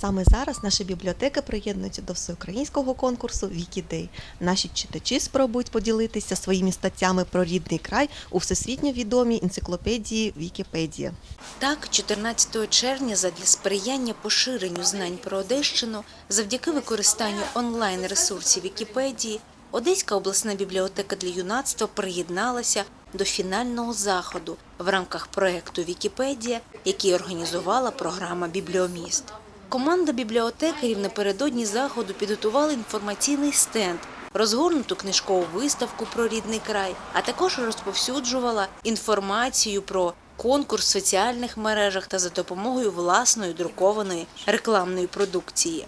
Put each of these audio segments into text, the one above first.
Саме зараз наша бібліотека приєднується до всеукраїнського конкурсу Вікідей. Наші читачі спробують поділитися своїми статтями про рідний край у всесвітньо відомій енциклопедії Вікіпедія. Так, 14 червня задля сприяння поширенню знань про Одещину завдяки використанню онлайн-ресурсів Вікіпедії Одеська обласна бібліотека для юнацтва приєдналася до фінального заходу в рамках проекту Вікіпедія, який організувала програма Бібліоміст. Команда бібліотекарів напередодні заходу підготувала інформаційний стенд, розгорнуту книжкову виставку про рідний край, а також розповсюджувала інформацію про конкурс в соціальних мережах та за допомогою власної друкованої рекламної продукції.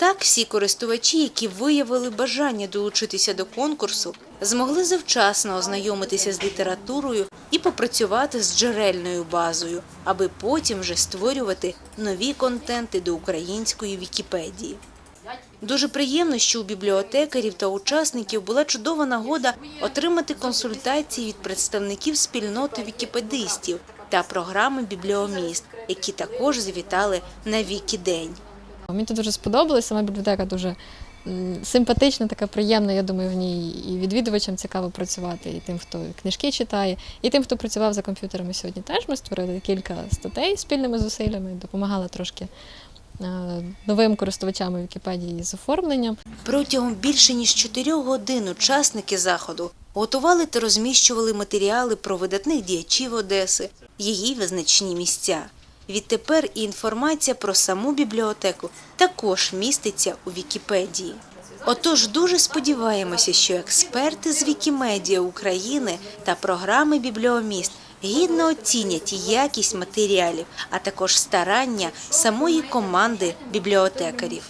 Так, всі користувачі, які виявили бажання долучитися до конкурсу, змогли завчасно ознайомитися з літературою і попрацювати з джерельною базою, аби потім вже створювати нові контенти до української Вікіпедії. Дуже приємно, що у бібліотекарів та учасників була чудова нагода отримати консультації від представників спільноти вікіпедистів та програми Бібліоміст, які також завітали на Вікідень. Мені тут дуже сподобалось, сама бібліотека дуже симпатична, така приємна. Я думаю, в ній і відвідувачам цікаво працювати, і тим, хто книжки читає, і тим, хто працював за комп'ютерами сьогодні. Теж ми створили кілька статей спільними зусиллями, допомагала трошки е, новим користувачам Вікіпедії з оформленням. Протягом більше ніж чотирьох годин учасники заходу готували та розміщували матеріали про видатних діячів Одеси, її визначні місця. Відтепер і інформація про саму бібліотеку також міститься у Вікіпедії. Отож, дуже сподіваємося, що експерти з Вікімедія України та програми Бібліоміст гідно оцінять якість матеріалів, а також старання самої команди бібліотекарів.